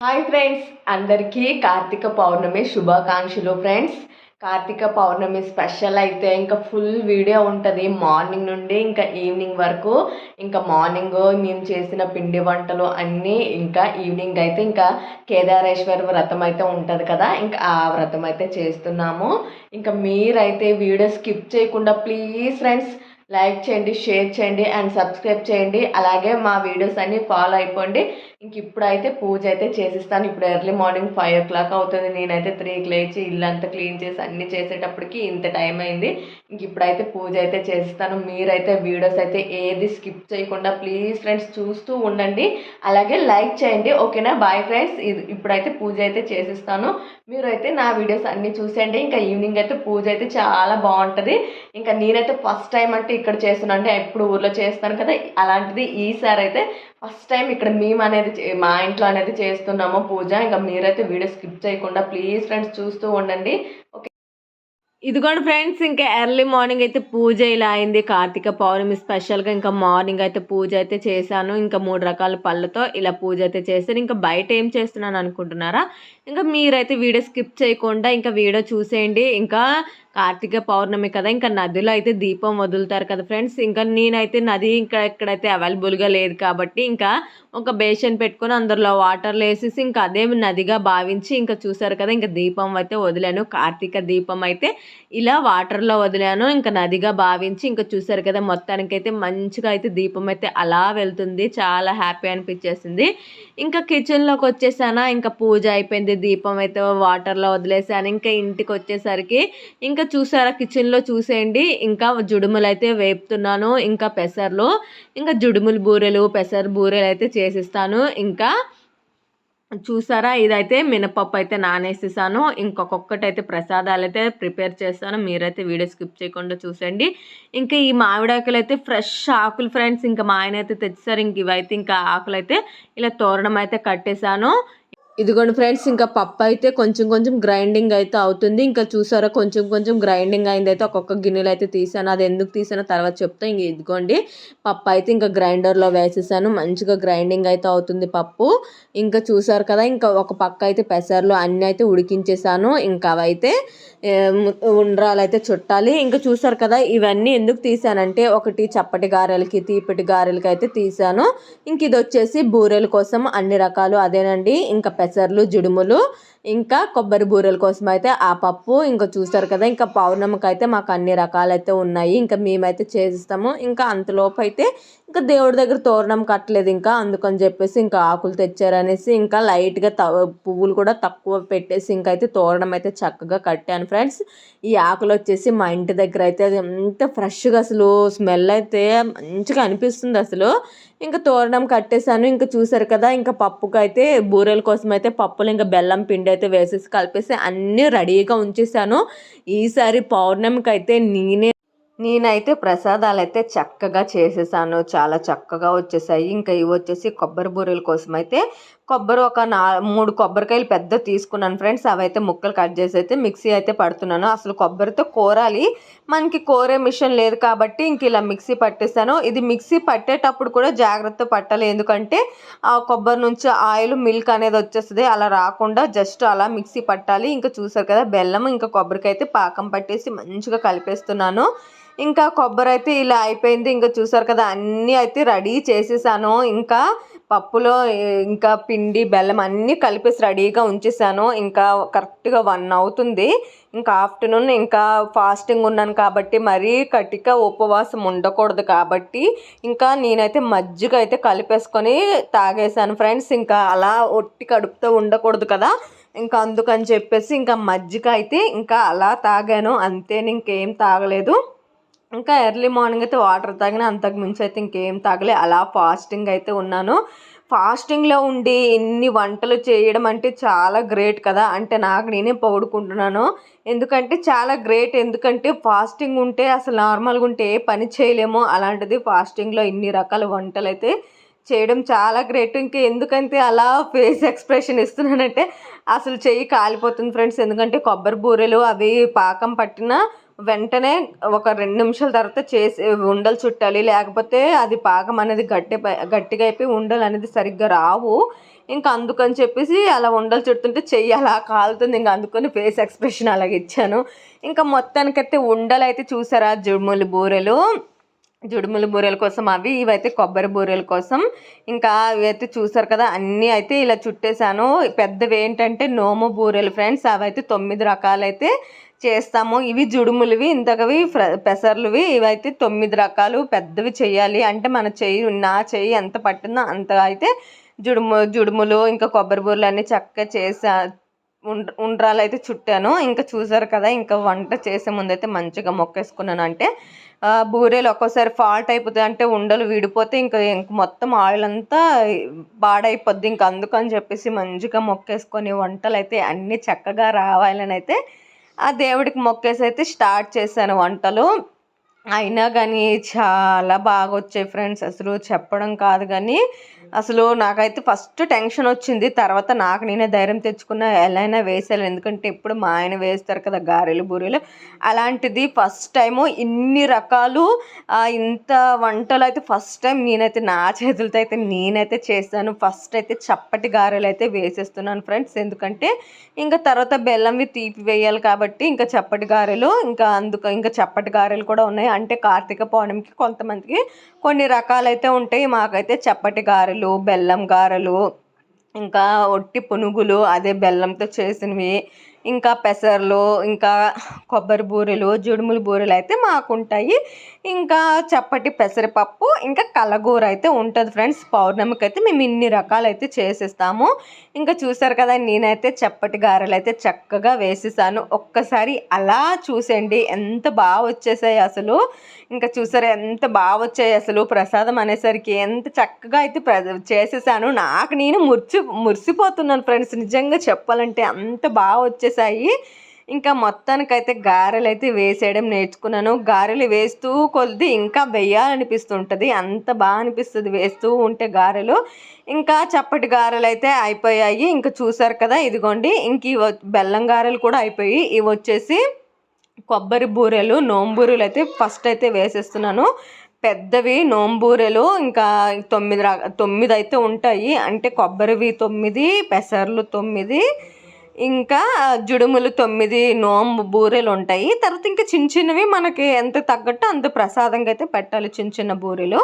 Hi friends అందరికీ కార్తీక పౌర్ణమి శుభాకాంక్షలు friends Karthika పౌర్ణమి special అయితే ఇంకా ఫుల్ వీడియో ఉంటుంది. మార్నింగ్ నుండి ఇంకా ఈవినింగ్ వరకు ఇంకా మార్నింగ్ మేము చేసిన పిండి వంటలు అన్నీ ఇంకా ఈవినింగ్ అయితే ఇంకా కేదారేశ్వర వ్రతం అయితే ఉంటుంది కదా ఇంకా ఆ వ్రతం అయితే చేస్తున్నాము. ఇంకా మీరైతే వీడియో స్కిప్ చేయకుండా ప్లీజ్ ఫ్రెండ్స్ లైక్ చేయండి షేర్ చేయండి అండ్ సబ్స్క్రైబ్ చేయండి. అలాగే మా వీడియోస్ అన్నీ ఫాలో అయిపోండి. ఇంక ఇప్పుడైతే పూజ అయితే చేసిస్తాను. ఇప్పుడు early morning five o'clock అవుతుంది. నేనైతే త్రీకి లేచి ఇల్లంతా క్లీన్ చేసి అన్నీ చేసేటప్పటికి ఇంత టైం అయింది. ఇంక ఇప్పుడైతే పూజ అయితే చేసిస్తాను. మీరైతే వీడియోస్ అయితే ఏది స్కిప్ చేయకుండా ప్లీజ్ ఫ్రెండ్స్ చూస్తూ ఉండండి. అలాగే లైక్ చేయండి. ఓకేనా? Bye friends. ఇది ఇప్పుడైతే పూజ అయితే చేసిస్తాను. మీరైతే నా వీడియోస్ అన్నీ చూసేయండి. ఇంకా ఈవినింగ్ అయితే పూజ అయితే చాలా బాగుంటుంది. ఇంకా నేనైతే ఫస్ట్ టైం అంటే ఇక్కడ చేస్తున్నా అంటే ఎప్పుడు ఊర్లో చేస్తాను కదా అలాంటిది ఈసారి అయితే ఫస్ట్ టైం ఇక్కడ మేము అనేది మా ఇంట్లో అనేది చేస్తున్నాము పూజ. ఇంకా మీరైతే వీడియో స్కిప్ చేయకుండా ప్లీజ్ ఫ్రెండ్స్ చూస్తూ ఉండండి. ఓకే. ఇదిగోండి ఫ్రెండ్స్ ఇంకా ఎర్లీ మార్నింగ్ అయితే పూజ ఇలా అయింది. కార్తీక పౌర్ణమి స్పెషల్గా ఇంకా మార్నింగ్ అయితే పూజ అయితే చేశాను. ఇంకా మూడు రకాల పళ్ళతో ఇలా పూజ అయితే చేశాను ఇంకా బయట ఏం చేస్తున్నాను అనుకుంటున్నారా? ఇంకా మీరైతే వీడియో స్కిప్ చేయకుండా ఇంకా వీడియో చూసేయండి. ఇంకా కార్తీక పౌర్ణమి కదా ఇంకా నదిలో అయితే దీపం వదులుతారు కదా ఫ్రెండ్స్. ఇంకా నేనైతే నది ఇంకా ఇక్కడైతే అవైలబుల్గా లేదు కాబట్టి ఇంకా ఒక బేషన్ పెట్టుకొని అందులో వాటర్లు వేసేసి ఇంకా అదే నదిగా భావించి ఇంకా చూసారు కదా ఇంకా దీపం అయితే వదిలాను. కార్తీక దీపం అయితే ఇలా వాటర్లో వదిలాను. ఇంకా నదిగా భావించి ఇంకా చూసారు కదా మొత్తానికి అయితే మంచిగా అయితే దీపం అయితే అలా వెళ్తుంది. చాలా హ్యాపీ అనిపించేసింది. ఇంకా కిచెన్లోకి వచ్చేసానా ఇంకా పూజ అయిపోయింది దీపం అయితే వాటర్లో వదిలేసాను ఇంకా ఇంటికి వచ్చేసరికి ఇంకా చూసారా కిచెన్లో చూసేయండి ఇంకా జుడుములు అయితే వేపుతున్నాను ఇంకా పెసర్లు ఇంకా జుడుములు బూరెలు పెసర బూరెలు అయితే చేసిస్తాను ఇంకా చూసారా? ఇదైతే మినపప్పు అయితే నానేసేసాను. ఇంకొకటి అయితే ప్రసాదాలు అయితే ప్రిపేర్ చేస్తాను. మీరైతే వీడియో స్కిప్ చేయకుండా చూసండి ఇంకా ఈ మామిడాకులు అయితే ఫ్రెష్ ఆకులు ఫ్రెండ్స్. ఇంకా మా ఆయన అయితే తెచ్చారు ఇంక ఇవైతే ఇంకా ఆకులు అయితే ఇలా తోరణం అయితే కట్టేశాను ఇదిగోండి ఫ్రెండ్స్ ఇంకా పప్పు అయితే కొంచెం కొంచెం గ్రైండింగ్ అయితే అవుతుంది. ఇంకా చూసారా కొంచెం కొంచెం గ్రైండింగ్ అయింది అయితే ఒక్కొక్క గిన్నెలు అయితే తీసాను. అది ఎందుకు తీసానో తర్వాత చెప్తా. ఇంక ఇదిగోండి పప్పు అయితే ఇంకా గ్రైండర్లో వేసేసాను. మంచిగా గ్రైండింగ్ అయితే అవుతుంది పప్పు. ఇంకా చూసారు కదా ఇంకా ఒక పక్క అయితే పెసర్లు అన్నీ అయితే ఉడికించేసాను. ఇంకా అవైతే ఉండ్రాలు అయితే చుట్టాలి. ఇంకా చూసారు కదా ఇవన్నీ ఎందుకు తీసానంటే ఒకటి చప్పటి గారెలకి తీపిటి గారెలకి అయితే తీసాను. ఇంక ఇది వచ్చేసి బూరెల కోసం అన్ని రకాలు అదేనండి. ఇంకా పెసర్లు జుడుములు ఇంకా కొబ్బరి బూరెల కోసం అయితే ఆ పప్పు ఇంకా చూస్తారు కదా ఇంకా పౌర్ణమికి అయితే మాకు అన్ని రకాలు అయితే ఉన్నాయి. ఇంకా మేమైతే చేసిస్తాము ఇంకా అంతలోపు అయితే ఇంకా దేవుడి దగ్గర తోరణం కట్టలేదు ఇంకా అందుకని చెప్పేసి ఇంకా ఆకులు తెచ్చారనేసి ఇంకా లైట్గా త పువ్వులు కూడా తక్కువ పెట్టేసి ఇంకా అయితే తోరణం అయితే చక్కగా కట్టాను ఫ్రెండ్స్. ఈ ఆకులు వచ్చేసి మా ఇంటి దగ్గర అయితే అది ఎంత ఫ్రెష్గా అసలు స్మెల్ అయితే మంచిగా అనిపిస్తుంది అసలు. ఇంకా తోరణం కట్టేశాను. ఇంకా చూసారు కదా ఇంకా పప్పుకైతే బూరెల కోసం అయితే పప్పులు ఇంకా బెల్లం పిండి అయితే వేసేసి కలిపేసి అన్నీ రెడీగా ఉంచేసాను ఈసారి పౌర్ణమికి అయితే నేనే నేనైతే ప్రసాదాలు అయితే చక్కగా చేసేసాను. చాలా చక్కగా వచ్చేసాయి. ఇంకా ఇవి వచ్చేసి కొబ్బరి బూరెల కోసం అయితే కొబ్బరి ఒక నా మూడు కొబ్బరికాయలు పెద్ద తీసుకున్నాను ఫ్రెండ్స్. అవైతే ముక్కలు కట్ చేసి అయితే మిక్సీ అయితే పడుతున్నాను. అసలు కొబ్బరితో కోరాలి. మనకి కోరే మిషన్ లేదు కాబట్టి ఇంక ఇలా మిక్సీ పట్టేసాను. ఇది మిక్సీ పట్టేటప్పుడు కూడా జాగ్రత్త పట్టాలి. ఎందుకంటే ఆ కొబ్బరి నుంచి ఆయిల్ మిల్క్ అనేది వచ్చేస్తుంది. అలా రాకుండా జస్ట్ అలా మిక్సీ పట్టాలి. ఇంకా చూసారు కదా బెల్లం ఇంకా కొబ్బరికైతే అయితే పాకం పట్టేసి మంచిగా కలిపేస్తున్నాను. ఇంకా కొబ్బరి అయితే ఇలా అయిపోయింది. ఇంకా చూసారు కదా అన్నీ అయితే రెడీ చేసేసాను. ఇంకా పప్పులో ఇంకా పిండి బెల్లం అన్నీ కలిపేసి రెడీగా ఉంచేసాను. ఇంకా కరెక్ట్గా వన్ అవుతుంది. ఇంకా ఆఫ్టర్నూన్ ఇంకా ఫాస్టింగ్ ఉన్నాను కాబట్టి మరీ కటిక ఉపవాసం ఉండకూడదు కాబట్టి ఇంకా నేనైతే మజ్జిగ అయితే కలిపేసుకొని తాగేసాను ఫ్రెండ్స్. ఇంకా అలా ఒట్టి కడుపుతో ఉండకూడదు కదా. ఇంకా అందుకని చెప్పేసి ఇంకా మజ్జిగ అయితే ఇంకా అలా తాగాను. అంతే ఇంకేం తాగలేదు. ఇంకా ఎర్లీ మార్నింగ్ అయితే వాటర్ తాగిన అంతకు మించి అయితే ఇంకేం తాగలే. అలా ఫాస్టింగ్ అయితే ఉన్నాను. ఫాస్టింగ్లో ఉండి ఇన్ని వంటలు చేయడం అంటే చాలా గ్రేట్ కదా. అంటే నాకు నేనే పొగుడుకుంటున్నాను. ఎందుకంటే చాలా గ్రేట్. ఎందుకంటే ఫాస్టింగ్ ఉంటే అసలు నార్మల్గా ఉంటే ఏ పని చేయలేము. అలాంటిది ఫాస్టింగ్లో ఇన్ని రకాల వంటలు అయితే చేయడం చాలా గ్రేట్. ఇంకా ఎందుకంటే అలా ఫేస్ ఎక్స్ప్రెషన్ ఇస్తున్నానంటే అసలు చెయ్యి కాలిపోతుంది ఫ్రెండ్స్. ఎందుకంటే కొబ్బరి బూరెలు అవి పాకం పట్టిన వెంటనే ఒక రెండు నిమిషాల తర్వాత చేసి ఉండలు చుట్టాలి లేకపోతే అది పాకం అనేది గట్టి గట్టిగా అయిపోయి ఉండలు అనేది సరిగ్గా రావు. ఇంకా అందుకని చెప్పేసి అలా ఉండలు చుడుతుంటే చెయ్యి అలా కాలుతుంది. ఇంకా అందుకని ఫేస్ ఎక్స్ప్రెషన్ అలాగే ఇచ్చాను. ఇంకా మొత్తానికైతే ఉండలు అయితే చూసారా? జుడుములు బూరెలు. జుడుములు బూరెల కోసం అవి ఇవైతే కొబ్బరి బూరెల కోసం. ఇంకా ఇవైతే చూసారు కదా? అన్నీ అయితే ఇలా చుట్టేశాను. పెద్దవి ఏంటంటే నోము బూరెలు ఫ్రెండ్స్. అవైతే తొమ్మిది రకాలైతే చేస్తాము. ఇవి జుడుములువి ఇంతకవి పెసర్లువి ఇవైతే తొమ్మిది రకాలు పెద్దవి చేయాలి. అంటే మన చెయ్యి నా చెయ్యి ఎంత పట్టిందో అంత అయితే జుడుము జుడుములు ఇంకా కొబ్బరి బూరెలు అన్నీ చక్కగా చేసా ఉండ్రాలు అయితే చుట్టాను. ఇంకా చూసారు కదా ఇంకా వంట చేసే ముందు అయితే మంచిగా మొక్కేసుకున్నాను. అంటే బూరెలు ఒక్కోసారి ఫాల్ట్ అయిపోతాయి. అంటే ఉండలు విడిపోతే ఇంకా ఇంక మొత్తం ఆయిల్ అంతా పాడైపోద్ది. ఇంకా అందుకని చెప్పేసి మంచిగా మొక్కేసుకొని వంటలు అయితే అన్నీ చక్కగా రావాలని అయితే ఆ దేవుడికి మొక్కేసి అయితే స్టార్ట్ చేశాను వంటలు. అయినా కానీ చాలా బాగా వచ్చాయి ఫ్రెండ్స్. అసలు చెప్పడం కాదు కానీ అసలు నాకైతే ఫస్ట్ టెన్షన్ వచ్చింది. తర్వాత నాకు నేనే ధైర్యం తెచ్చుకున్న ఎలా అయినా వేసాను ఎందుకంటే ఇప్పుడు మా ఆయన వేస్తారు కదా గారెలు బూరెలు. అలాంటిది ఫస్ట్ టైము ఇన్ని రకాలు ఇంత వంటలు అయితే ఫస్ట్ టైం నేనైతే నా చేతులతో అయితే నేనైతే చేస్తాను ఫస్ట్ అయితే చప్పటి గారెలు అయితే వేసేస్తున్నాను ఫ్రెండ్స్. ఎందుకంటే ఇంకా తర్వాత బెల్లంవి తీపి వేయాలి కాబట్టి ఇంకా చప్పటి గారెలు ఇంకా అందుకు ఇంకా చప్పటి గారెలు కూడా ఉన్నాయి. అంటే కార్తీక పౌర్ణమికి కొంతమందికి కొన్ని రకాలైతే ఉంటాయి. మాకైతే చప్పటి గారెలు బెల్లం గారెలు ఇంకా ఒట్టి పునుగులు అదే బెల్లంతో చేసినవి. ఇంకా పెసర్లు ఇంకా కొబ్బరి బూరెలు జుడుములు బూరెలు అయితే మాకు ఉంటాయి ఇంకా చప్పటి పెసరపప్పు ఇంకా కలగూర అయితే ఉంటుంది ఫ్రెండ్స్. పౌర్ణమికి అయితే మేము ఇన్ని రకాలు అయితే చేసేస్తాము. ఇంకా చూసారు కదా నేనైతే చప్పటి గారెలు అయితే చక్కగా వేసేసాను. ఒక్కసారి అలా చూసండి ఎంత బాగా వచ్చేసాయి అసలు. ఇంకా చూసారు ఎంత బాగా వచ్చాయి అసలు ప్రసాదం అనేసరికి. ఎంత చక్కగా అయితే ప్ర చేసేసాను. నాకు నేను మురిచి మురిసిపోతున్నాను ఫ్రెండ్స్. నిజంగా చెప్పాలంటే అంత బాగా వచ్చేసాయి. ఇంకా మొత్తానికైతే గారెలు అయితే వేసేయడం నేర్చుకున్నాను. గారెలు వేస్తూ కొద్ది ఇంకా వేయాలనిపిస్తుంటుంది. అంత బాగా అనిపిస్తుంది వేస్తూ ఉంటే గారెలు. ఇంకా చప్పటి గారెలు అయితే అయిపోయాయి. ఇంకా చూసారు కదా ఇదిగోండి. ఇంక ఇవి బెల్లం గారెలు కూడా అయిపోయి ఇవి వచ్చేసి కొబ్బరి బూరెలు నోంబూరెలు అయితే ఫస్ట్ అయితే వేసేస్తున్నాను. పెద్దవి నోంబూరెలు ఇంకా తొమ్మిది రా తొమ్మిది అయితే ఉంటాయి. అంటే కొబ్బరివి తొమ్మిది పెసర్లు తొమ్మిది ఇంకా జుడుములు తొమ్మిది నోంబు బూరెలు ఉంటాయి. తర్వాత ఇంకా చిన్న చిన్నవి మనకి ఎంత తగ్గట్టు అంత ప్రసాదంగా అయితే పెట్టాలి చిన్న చిన్న బూరెలు.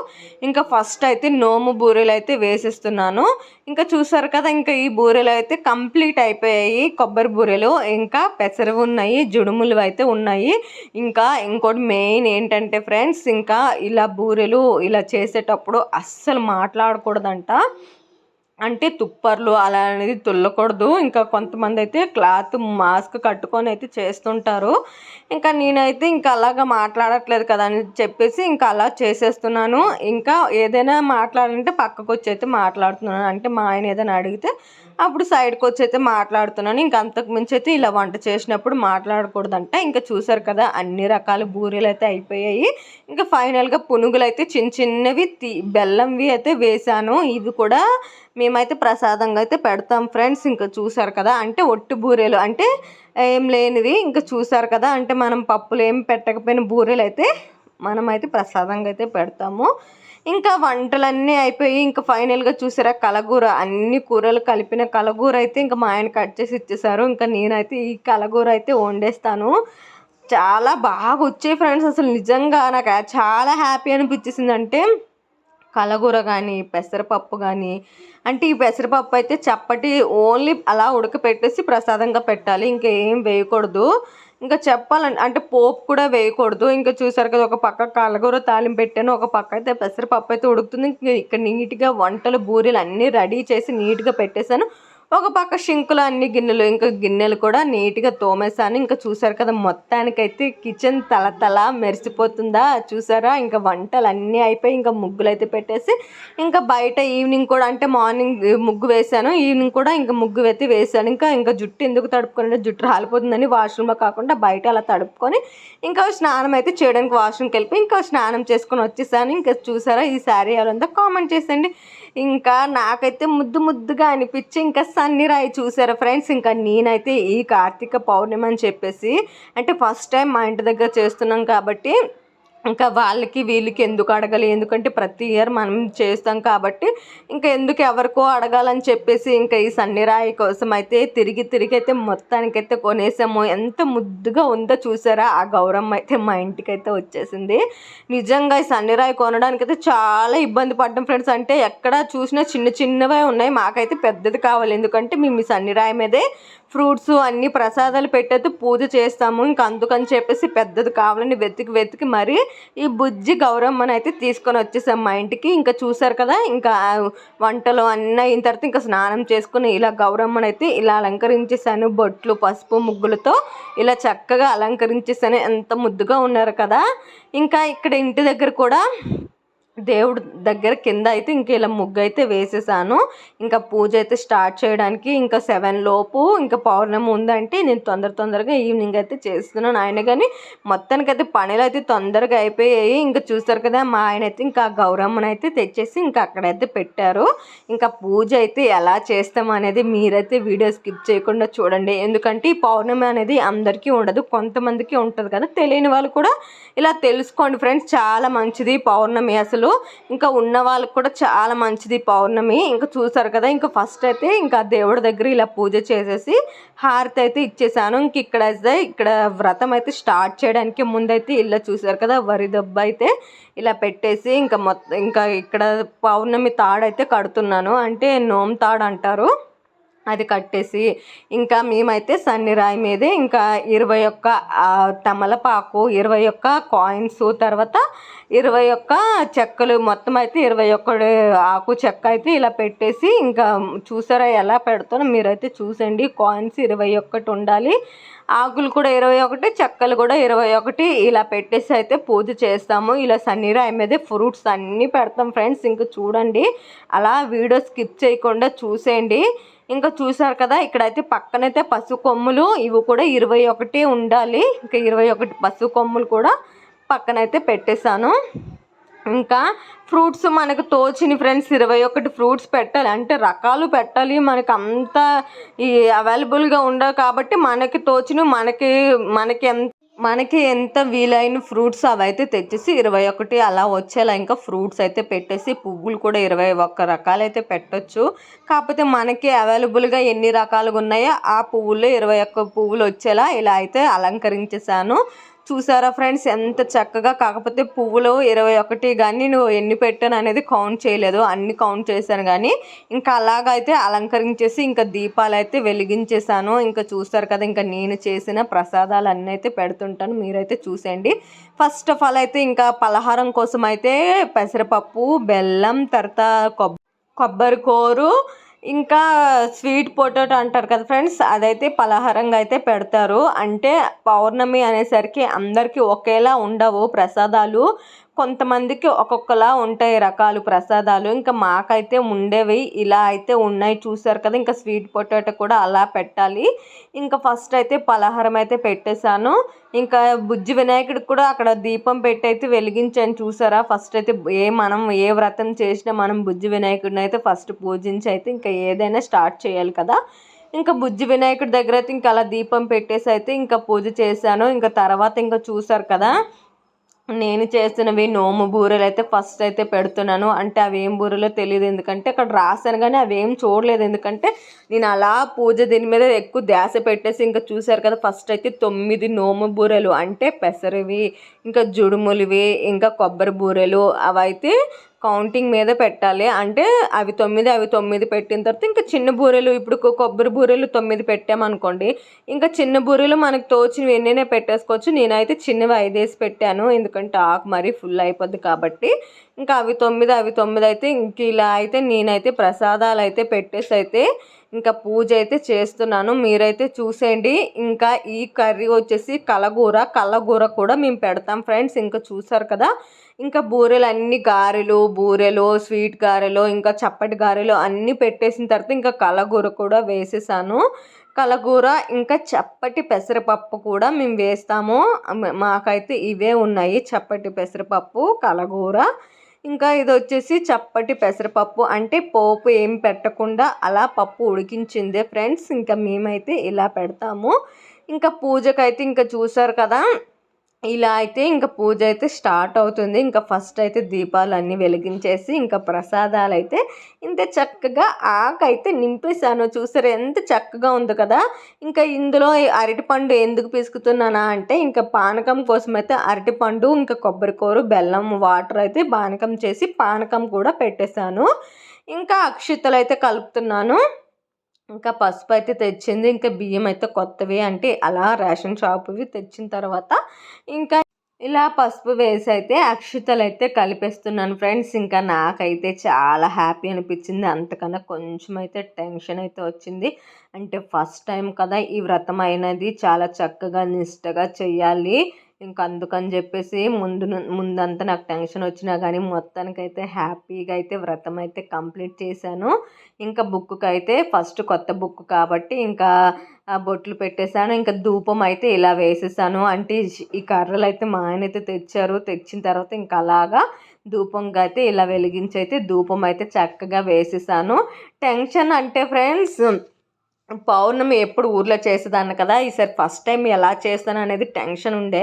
ఇంకా ఫస్ట్ అయితే నోము బూరెలు అయితే వేసిస్తున్నాను. ఇంకా చూసారు కదా ఇంకా ఈ బూరెలు అయితే కంప్లీట్ అయిపోయాయి. కొబ్బరి బూరెలు ఇంకా పెసరవి ఉన్నాయి జుడుములు అయితే ఉన్నాయి. ఇంకా ఇంకోటి మెయిన్ ఏంటంటే ఫ్రెండ్స్ ఇంకా ఇలా బూరెలు ఇలా చేసేటప్పుడు అస్సలు మాట్లాడకూడదంట. అంటే తుప్పర్లు అలా అనేది తుల్లకూడదు. ఇంకా కొంతమంది అయితే క్లాత్ మాస్క్ కట్టుకొని అయితే చేస్తుంటారు. ఇంకా నేనైతే ఇంకా అలాగా మాట్లాడట్లేదు కదా అని చెప్పేసి ఇంకా అలా చేసేస్తున్నాను. ఇంకా ఏదైనా మాట్లాడాలంటే పక్కకు వచ్చి అయితే మాట్లాడుతున్నాను. అంటే మా ఆయన ఏదైనా అడిగితే అప్పుడు సైడ్కి వచ్చి అయితే మాట్లాడుతున్నాను. ఇంకా అంతకు మించి అయితే ఇలా వంట చేసినప్పుడు మాట్లాడకూడదంట. ఇంకా చూసారు కదా అన్ని రకాల బూరెలు అయితే అయిపోయాయి. ఇంకా ఫైనల్గా పునుగులు అయితే చిన్న చిన్నవి తీ బెల్లంవి అయితే వేసాను ఇవి కూడా మేమైతే ప్రసాదంగా అయితే పెడతాం ఫ్రెండ్స్ ఇంకా చూసారు కదా అంటే ఒట్టు బూరెలు. అంటే ఏం లేనివి ఇంకా చూసారు కదా అంటే మనం పప్పులు ఏం పెట్టకపోయిన బూరెలు అయితే మనమైతే ప్రసాదంగా అయితే పెడతాము. ఇంకా వంటలన్నీ అయిపోయి ఇంకా ఫైనల్గా చూసారా కలగూర. అన్ని కూరలు కలిపిన కలగూర అయితే ఇంకా మా ఆయన కట్ చేసి ఇచ్చేసారు. ఇంకా నేనైతే ఈ కలగూర అయితే వండేస్తాను. చాలా బాగా వచ్చాయి ఫ్రెండ్స్ అసలు నిజంగా నాకు చాలా హ్యాపీ అనిపించేసింది. అంటే కలగూర కానీ పెసరపప్పు కానీ అంటే ఈ పెసరపప్పు అయితే చప్పటి ఓన్లీ అలా ఉడకపెట్టేసి ప్రసాదంగా పెట్టాలి. ఇంకా ఏం వేయకూడదు. ఇంకా చెప్పాలంటే అంటే పోపు కూడా వేయకూడదు. ఇంకా చూసారు కదా ఒక పక్క కాలగూర తాలింపు పెట్టాను ఒక పక్క అయితే పెసరపప్పు అయితే ఉడుకుతుంది. ఇంకా ఇక్కడ నీట్గా వంటలు బూరెలు అన్నీ రెడీ చేసి నీట్గా పెట్టేశాను. ఒక పక్క షింకులు అన్ని గిన్నెలు ఇంకా గిన్నెలు కూడా నీట్గా తోమేశాను. ఇంకా చూసారు కదా మొత్తానికైతే కిచెన్ తల తల మెరిసిపోతుందా చూసారా? ఇంకా వంటలు అన్నీ అయిపోయి ఇంకా ముగ్గులు అయితే పెట్టేసి ఇంకా బయట ఈవినింగ్ కూడా అంటే మార్నింగ్ ముగ్గు వేశాను. ఈవినింగ్ కూడా ఇంకా ముగ్గు అయితే వేశాను. ఇంకా ఇంకా జుట్టు ఎందుకు తడుపుకొని జుట్టు రాలిపోతుందని వాష్రూమ్లో కాకుండా బయట అలా తడుపుకొని ఇంకా స్నానం అయితే చేయడానికి వాష్రూమ్కి వెళ్ళిపోయి ఇంకా స్నానం చేసుకొని వచ్చేసాను. ఇంకా చూసారా ఈ శారీ ఎవరంతా కామెంట్ చేసండి ఇంకా నాకైతే ముద్దు ముద్దుగా అనిపించి ఇంకా సన్ని రాయి చూసారా ఫ్రెండ్స్? ఇంకా నేనైతే ఈ కార్తీక పౌర్ణమి అని చెప్పేసి అంటే ఫస్ట్ టైం మా ఇంటి దగ్గర చేస్తున్నాం కాబట్టి ఇంకా వాళ్ళకి వీళ్ళకి ఎందుకు అడగాలి? ఎందుకంటే ప్రతి ఇయర్ మనం చేస్తాం కాబట్టి ఇంకా ఎందుకు ఎవరికో అడగాలని చెప్పేసి ఇంకా ఈ సన్నిరాయి కోసం అయితే తిరిగి తిరిగి అయితే మొత్తానికైతే కొనేసాము. ఎంత ముద్దుగా ఉందో చూసారా? ఆ గౌరవం అయితే మా ఇంటికి అయితే వచ్చేసింది. నిజంగా ఈ సన్నిరాయి కొనడానికి అయితే చాలా ఇబ్బంది పడ్డాం ఫ్రెండ్స్. అంటే ఎక్కడ చూసినా చిన్న చిన్నవే ఉన్నాయి. మాకైతే పెద్దది కావాలి. ఎందుకంటే మేము ఈ సన్నిరాయి మీదే ఫ్రూట్స్ అన్ని ప్రసాదాలు పెట్టయితే పూజ చేస్తాము. ఇంకా అందుకని చెప్పేసి పెద్దది కావాలని వెతికి వెతికి మరి ఈ బుజ్జి గౌరమ్మని అయితే తీసుకొని వచ్చేసాం మా ఇంటికి. ఇంకా చూసారు కదా ఇంకా వంటలు అన్నీ అయిన తర్వాత ఇంకా స్నానం చేసుకుని ఇలా గౌరమ్మని అయితే ఇలా అలంకరించేసాను బొట్లు పసుపు ముగ్గులతో ఇలా చక్కగా అలంకరించేసాను ఎంత ముద్దుగా ఉన్నారు కదా. ఇంకా ఇక్కడ ఇంటి దగ్గర కూడా దేవుడు దగ్గర కింద అయితే ఇంక ఇలా ముగ్గు అయితే వేసేసాను. ఇంకా పూజ అయితే స్టార్ట్ చేయడానికి ఇంకా సెవెన్ లోపు ఇంకా పౌర్ణమి ఉందంటే నేను తొందర తొందరగా ఈవినింగ్ అయితే చేస్తున్నాను ఆయన. కానీ మొత్తానికి అయితే పనులు అయితే తొందరగా అయిపోయాయి. ఇంకా చూస్తారు కదా మా ఆయన అయితే ఇంకా గౌరమ్మను అయితే తెచ్చేసి ఇంకా అక్కడైతే పెట్టారు. ఇంకా పూజ అయితే ఎలా చేస్తాం అనేది మీరైతే వీడియో స్కిప్ చేయకుండా చూడండి. ఎందుకంటే ఈ పౌర్ణమి అనేది అందరికీ ఉండదు కొంతమందికి ఉంటుంది కదా తెలియని వాళ్ళు కూడా ఇలా తెలుసుకోండి. ఫ్రెండ్స్ చాలా మంచిది పౌర్ణమి. అసలు ఇంకా ఉన్న వాళ్ళకి కూడా చాలా మంచిది పౌర్ణమి. ఇంకా చూసారు కదా ఇంకా ఫస్ట్ అయితే ఇంకా దేవుడి దగ్గర ఇలా పూజ చేసేసి హారతి అయితే ఇచ్చేసాను. ఇంక ఇక్కడ ఇక్కడ వ్రతం అయితే స్టార్ట్ చేయడానికి ముందైతే ఇలా చూసారు కదా వరి దెబ్బ అయితే ఇలా పెట్టేసి ఇంకా మొత్తం ఇంకా ఇక్కడ పౌర్ణమి తాడైతే కడుతున్నాను. అంటే నోమ్ తాడు అంటారు. అది కట్టేసి ఇంకా మేమైతే సన్నిరాయి మీదే ఇంకా ఇరవై ఒక్క తమలపాకు ఇరవై ఒక్క కాయిన్స్ తర్వాత ఇరవై ఒక్క చెక్కలు మొత్తం అయితే ఇరవై ఒక్కటి ఆకు చెక్క అయితే ఇలా పెట్టేసి ఇంకా చూసారా ఎలా పెడతానో మీరైతే చూసండి. కాయిన్స్ ఇరవై ఒక్కటి ఉండాలి. ఆకులు కూడా ఇరవై ఒకటి చెక్కలు కూడా ఇరవై ఒకటి ఇలా పెట్టేసి అయితే పూజ చేస్తాము. ఇలా సన్నీరాయి మీదే ఫ్రూట్స్ అన్నీ పెడతాం ఫ్రెండ్స్. ఇంకా చూడండి అలా వీడియో స్కిప్ చేయకుండా చూసేయండి. ఇంకా చూసారు కదా ఇక్కడైతే పక్కనైతే పశు కొమ్ములు ఇవి కూడా ఇరవై ఒకటి ఉండాలి. ఇంకా ఇరవై ఒకటి పశు కొమ్ములు కూడా పక్కనైతే పెట్టేశాను. ఇంకా ఫ్రూట్స్ మనకు తోచిన ఫ్రెండ్స్ ఇరవై ఒకటి ఫ్రూట్స్ పెట్టాలి. అంటే రకాలు పెట్టాలి. మనకి అంత ఈ అవైలబుల్గా ఉండవు కాబట్టి మనకి తోచిన మనకి మనకి ఎంత మనకి ఎంత వీలైన ఫ్రూట్స్ అవైతే తెచ్చేసి ఇరవై ఒకటి అలా వచ్చేలా ఇంకా ఫ్రూట్స్ అయితే పెట్టేసి పువ్వులు కూడా ఇరవై ఒక్క రకాలైతే పెట్టొచ్చు. కాకపోతే మనకి అవైలబుల్గా ఎన్ని రకాలుగా ఉన్నాయో ఆ పువ్వుల్లో ఇరవై ఒక్క పువ్వులు వచ్చేలా ఇలా అయితే అలంకరించేసాను చూసారా ఫ్రెండ్స్? ఎంత చక్కగా కాకపోతే పువ్వులు ఇరవై ఒకటి కానీ నువ్వు ఎన్ని పెట్టాను అనేది కౌంట్ చేయలేదు. అన్ని కౌంట్ చేశాను కానీ ఇంకా అలాగైతే అలంకరించేసి ఇంకా దీపాలు అయితే వెలిగించేసాను ఇంకా చూస్తారు కదా ఇంకా నేను చేసిన ప్రసాదాలు అన్నీ అయితే పెడుతుంటాను. మీరైతే చూసేయండి. ఫస్ట్ ఆఫ్ ఆల్ అయితే ఇంకా పలహారం కోసం అయితే పెసరపప్పు బెల్లం తర్వాత కొబ్బరి కొబ్బరికోరు ఇంకా స్వీట్ పొటాటో అంటారు కదా ఫ్రెండ్స్ అదైతే పలహారంగా అయితే పెడతారు. అంటే పౌర్ణమి అనేసరికి అందరికీ ఒకేలా ఉండవు ప్రసాదాలు. కొంతమందికి ఒక్కొక్కలా ఉంటాయి రకాలు ప్రసాదాలు. ఇంకా మాకైతే ఉండేవి ఇలా అయితే ఉన్నాయి. చూసారు కదా ఇంకా స్వీట్ పొటాటో కూడా అలా పెట్టాలి. ఇంకా ఫస్ట్ అయితే పలహారం అయితే పెట్టేశాను. ఇంకా బుజ్జి వినాయకుడికి కూడా అక్కడ దీపం పెట్టి అయితే వెలిగించాను. చూసారా ఫస్ట్ అయితే ఏ మనం ఏ వ్రతం చేసినా మనం బుజ్జి వినాయకుడిని అయితే ఫస్ట్ పూజించి అయితే ఇంకా ఏదైనా స్టార్ట్ చేయాలి కదా. ఇంకా బుజ్జి వినాయకుడి దగ్గర అయితే ఇంకా అలా దీపం పెట్టేసి అయితే ఇంకా పూజ చేశాను. ఇంకా తర్వాత ఇంకా చూసారు కదా నేను చేసినవి నోము బూరెలు అయితే ఫస్ట్ అయితే పెడుతున్నాను. అంటే అవి ఏం బూరెలో తెలియదు ఎందుకంటే అక్కడ రాశాను కానీ అవి ఏం చూడలేదు. ఎందుకంటే నేను అలా పూజ దీని మీద ఎక్కువ ధ్యాస పెట్టేసి ఇంకా చూశారు కదా ఫస్ట్ అయితే తొమ్మిది నోము బూరెలు. అంటే పెసరవి ఇంకా జుడుములివి ఇంకా కొబ్బరి బూరెలు అవైతే కౌంటింగ్ మీద పెట్టాలి. అంటే అవి తొమ్మిది అవి తొమ్మిది పెట్టిన తర్వాత ఇంకా చిన్న బూరెలు ఇప్పుడు కొబ్బరి బూరెలు తొమ్మిది పెట్టామనుకోండి ఇంకా చిన్న బూరెలు మనకు తోచినవి ఎన్నైనా పెట్టేసుకోవచ్చు. నేనైతే చిన్నవి ఐదేసి పెట్టాను. ఎందుకంటే ఆకు మరీ ఫుల్ అయిపోద్ది కాబట్టి. ఇంకా అవి తొమ్మిది అవి తొమ్మిది అయితే ఇంక ఇలా అయితే నేనైతే ప్రసాదాలు అయితే పెట్టేసి అయితే ఇంకా పూజ అయితే చేస్తున్నాను. మీరైతే చూసేయండి. ఇంకా ఈ కర్రీ వచ్చేసి కలగూర కలగూర కూడా మేము పెడతాం ఫ్రెండ్స్. ఇంకా చూసారు కదా? ఇంకా బూరెలు అన్ని గారెలు బూరెలు స్వీట్ గారెలు ఇంకా చప్పటి గారెలు అన్నీ పెట్టేసిన తర్వాత ఇంకా కలగూర కూడా వేసేసాను. కలగూర ఇంకా చప్పటి పెసరపప్పు కూడా మేము వేస్తాము. మాకైతే ఇవే ఉన్నాయి చప్పటి పెసరపప్పు కలగూర. ఇంకా ఇది వచ్చేసి చప్పటి పెసరపప్పు అంటే పోపు ఏం పెట్టకుండా అలా పప్పు ఉడికించిందే ఫ్రెండ్స్ ఇంకా మేమైతే ఇలా పెడతాము. ఇంకా పూజకైతే ఇంకా చూసారు కదా ఇలా అయితే ఇంకా పూజ అయితే స్టార్ట్ అవుతుంది. ఇంకా ఫస్ట్ అయితే దీపాలు అన్నీ వెలిగించేసి ఇంకా ప్రసాదాలు అయితే ఇంత చక్కగా ఆకైతే నింపేశాను. చూసారు ఎంత చక్కగా ఉంది కదా. ఇంకా ఇందులో అరటిపండు ఎందుకు పిసుకుతున్నానా అంటే ఇంకా పానకం కోసం అయితే అరటిపండు ఇంకా కొబ్బరికూర బెల్లం వాటర్ అయితే పానకం చేసి పానకం కూడా పెట్టేశాను. ఇంకా అక్షితలు అయితే కలుపుతున్నాను. ఇంకా పసుపు అయితే తెచ్చింది ఇంకా బియ్యం అయితే కొత్తవి. అంటే అలా రేషన్ షాపువి తెచ్చిన తర్వాత ఇంకా ఇలా పసుపు వేసి అయితే అక్షితలు అయితే కలిపేస్తున్నాను ఫ్రెండ్స్. ఇంకా నాకైతే చాలా హ్యాపీ అనిపించింది. అంతకన్నా కొంచెం అయితే టెన్షన్ అయితే వచ్చింది. అంటే ఫస్ట్ టైం కదా ఈ వ్రతం అయినది. చాలా చక్కగా నిష్టగా చెయ్యాలి. ఇంకా అందుకని చెప్పేసి ముందు ముందంతా నాకు టెన్షన్ వచ్చినా కానీ మొత్తానికైతే హ్యాపీగా అయితే వ్రతం అయితే కంప్లీట్ చేశాను. ఇంకా బుక్కి అయితే ఫస్ట్ కొత్త బుక్ కాబట్టి ఇంకా బొట్లు పెట్టేశాను. ఇంకా ధూపం అయితే ఇలా వేసేసాను. అంటే ఈ కర్రలు అయితే మా ఆయన అయితే తెచ్చారు. తెచ్చిన తర్వాత ఇంకా అలాగా ధూపంగా అయితే ఇలా వెలిగించి అయితే ధూపం అయితే చక్కగా వేసేసాను. టెన్షన్ అంటే ఫ్రెండ్స్ పౌర్ణమి ఎప్పుడు ఊర్లో చేసేదాన్ని కదా ఈసారి ఫస్ట్ టైం ఎలా చేస్తాను అనేది టెన్షన్ ఉండే.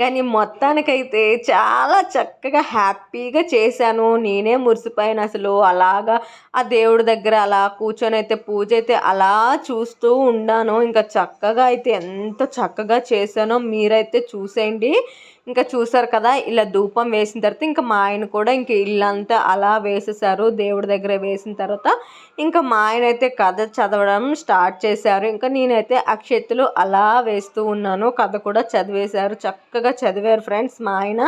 కానీ మొత్తానికైతే చాలా చక్కగా హ్యాపీగా చేశాను. నేనే మురిసిపోయాను అసలు. అలాగా ఆ దేవుడి దగ్గర అలా కూర్చొని అయితే పూజ అయితే అలా చూస్తూ ఉన్నాను ఇంకా చక్కగా అయితే ఎంత చక్కగా చేశానో మీరైతే చూసేయండి. ఇంకా చూసారు కదా ఇలా ధూపం వేసిన తర్వాత ఇంకా మా ఆయన కూడా ఇంక ఇల్లంతా అలా వేసేసారు దేవుడి దగ్గర వేసిన తర్వాత. ఇంకా మా ఆయన అయితే కథ చదవడం స్టార్ట్ చేశారు. ఇంకా నేనైతే అక్షతులు అలా వేస్తూ ఉన్నాను. కథ కూడా చదివేశారు. చక్కగా చదివారు ఫ్రెండ్స్. మా ఆయన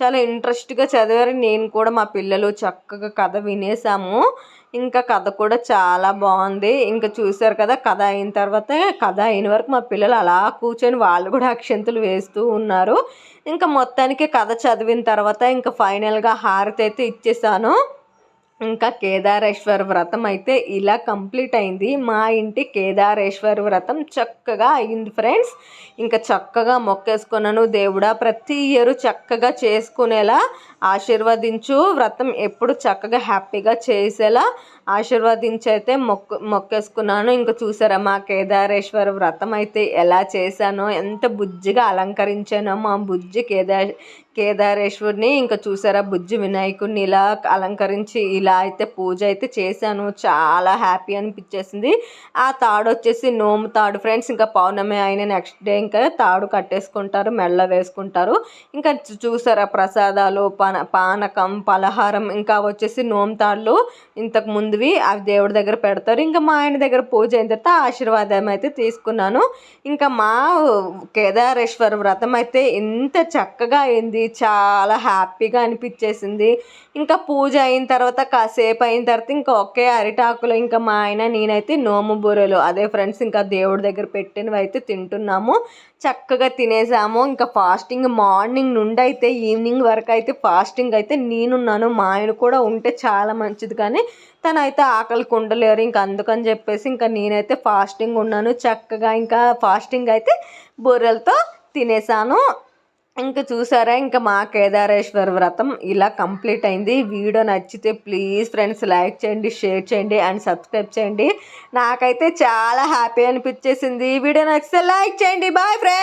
చాలా ఇంట్రెస్ట్గా చదివారు. నేను కూడా మా పిల్లలు చక్కగా కథ వినేసాము. ఇంకా కథ కూడా చాలా బాగుంది. ఇంకా చూశారు కదా కథ అయిన తర్వాత కథ అయిన వరకు మా పిల్లలు అలా కూర్చొని వాళ్ళు కూడా అక్షంతులు వేస్తూ ఉన్నారు. ఇంకా మొత్తానికి కథ చదివిన తర్వాత ఇంకా ఫైనల్గా హారతి అయితే ఇచ్చేసాను. ఇంకా కేదారేశ్వర వ్రతం అయితే ఇలా కంప్లీట్ అయింది. మా ఇంటి కేదారేశ్వర వ్రతం చక్కగా అయింది ఫ్రెండ్స్. ఇంకా చక్కగా మొక్కేసుకున్నాను. దేవుడా ప్రతి ఇయర్ చక్కగా చేసుకునేలా ఆశీర్వదించు. వ్రతం ఎప్పుడు చక్కగా హ్యాపీగా చేసేలా ఆశీర్వదించైతే మొక్క మొక్కు మొక్కేసుకున్నాను. ఇంకా చూసారా మా కేదారేశ్వర వ్రతం అయితే ఎలా చేశానో ఎంత బుజ్జిగా అలంకరించానో. మా బుజ్జి కేదార్ కేదారేశ్వరిని ఇంకా చూసారా? బుజ్జి వినాయకుడిని ఇలా అలంకరించి ఇలా అయితే పూజ అయితే చేశాను. చాలా హ్యాపీ అనిపించేసింది. ఆ తాడు వచ్చేసి నోము తాడు. ఫ్రెండ్స్ ఇంకా పౌర్ణమి అయిన నెక్స్ట్ డే ఇంకా తాడు కట్టేసుకుంటారు మెల్ల వేసుకుంటారు. ఇంకా చూసారా? ప్రసాదాలు పన పానకం పలహారం ఇంకా వచ్చేసి నోము తాళ్ళు ఇంతకు ముందువి అవి దేవుడి దగ్గర పెడతారు. ఇంకా మా ఆయన దగ్గర పూజ అయిన తర్వాత ఆశీర్వాదం అయితే తీసుకున్నాను. ఇంకా మా కేదారేశ్వర వ్రతం అయితే ఎంత చక్కగా అయింది. చాలా హ్యాపీగా అనిపించేసింది. ఇంకా పూజ అయిన తర్వాత కాసేపు అయిన తర్వాత ఇంకా ఒకే అరిటాకులు ఇంకా మా ఆయన నేనైతే నోము బూరెలు అదే ఫ్రెండ్స్ ఇంకా దేవుడి దగ్గర పెట్టినవి అయితే తింటున్నాము. చక్కగా తినేసాము. ఇంకా ఫాస్టింగ్ మార్నింగ్ నుండి అయితే ఈవినింగ్ వరకు అయితే ఫాస్టింగ్ అయితే నేనున్నాను. మా ఆయన కూడా ఉంటే చాలా మంచిది కానీ తనైతే ఆకలికి ఉండలేరు ఇంకా అందుకని చెప్పేసి ఇంకా నేనైతే ఫాస్టింగ్ ఉన్నాను. చక్కగా ఇంకా ఫాస్టింగ్ అయితే బూరెలతో తినేసాను. ఇంకా చూసారా? ఇంకా మా కేదారేశ్వర వ్రతం ఇలా కంప్లీట్ అయింది. వీడియో నచ్చితే ప్లీజ్ ఫ్రెండ్స్ లైక్ చేయండి షేర్ చేయండి అండ్ సబ్స్క్రైబ్ చేయండి. నాకైతే చాలా హ్యాపీ అనిపించేసింది. వీడియో నచ్చితే లైక్ చేయండి. Bye friends.